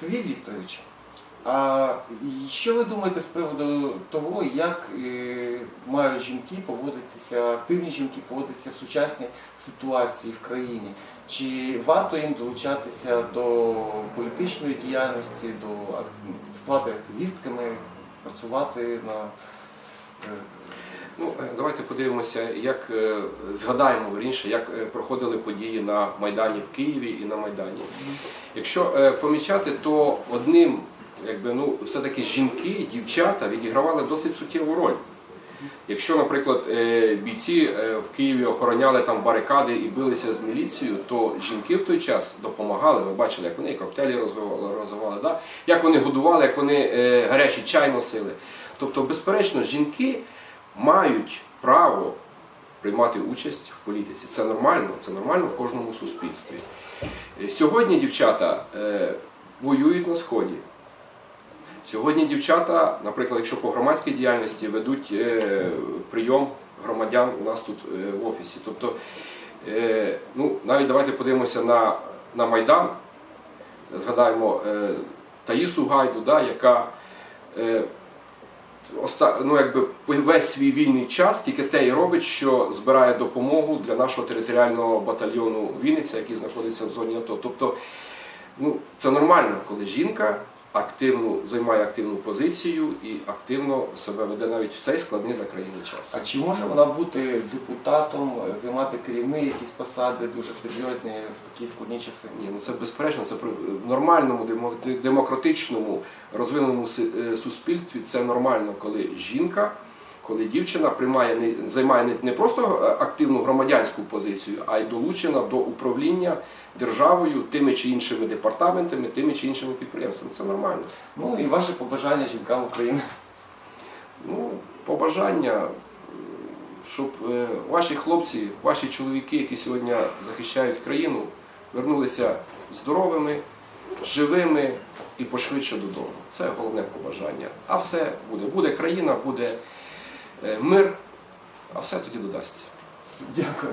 Сергій Вікторович, а що ви думаєте з приводу того, як е, мають жінки поводитися, активні жінки поводитися в сучасній ситуації в країні? Чи варто їм долучатися до політичної діяльності, до ак- стати активістками, працювати на е, Ну, е, давайте подивимося, як е, згадаємо вірніше, як е, проходили події на Майдані в Києві і на Майдані. Якщо помічати, то одним, якби ну, все-таки жінки, дівчата відігравали досить суттєву роль. Якщо, наприклад, бійці в Києві охороняли там барикади і билися з міліцією, то жінки в той час допомагали. Ви бачили, як вони і коктейлі розвивали, розвивали, да? як вони годували, як вони гарячий чай носили. Тобто, безперечно, жінки мають право приймати участь в політиці. Це нормально, це нормально в кожному суспільстві. Е, Сьогодні дівчата е, воюють на сході. Сьогодні дівчата, наприклад, якщо по громадській діяльності ведуть е, прийом громадян у нас тут в офісі. Тобто, ну, навіть давайте подивимося на, на Майдан, згадаємо Таїсу Гайду, да, яка ну, якби весь свій вільний час тільки те і робить, що збирає допомогу для нашого територіального батальйону Вінниця, який знаходиться в зоні АТО. Тобто, ну, це нормально, коли жінка активну, займає активну позицію і активно себе веде навіть в цей складний для країни час. А чи може вона бути депутатом, займати керівні якісь посади дуже серйозні в такі складні часи? Ні, ну це безперечно, це в нормальному демократичному розвиненому е, суспільстві це нормально, коли жінка, коли дівчина приймає займає не, просто е, активну громадянську позицію, а й долучена до управління державою тими чи іншими департаментами, тими чи іншими підприємствами. Це нормально. Ну і ваше побажання жінкам України. Ну, побажання, щоб е, ваші хлопці, ваші чоловіки, які сьогодні захищають країну, вернулися здоровими, живими і пошвидше додому. Це головне побажання. А все буде. Буде країна, буде мир, а все тоді додасться. Дякую.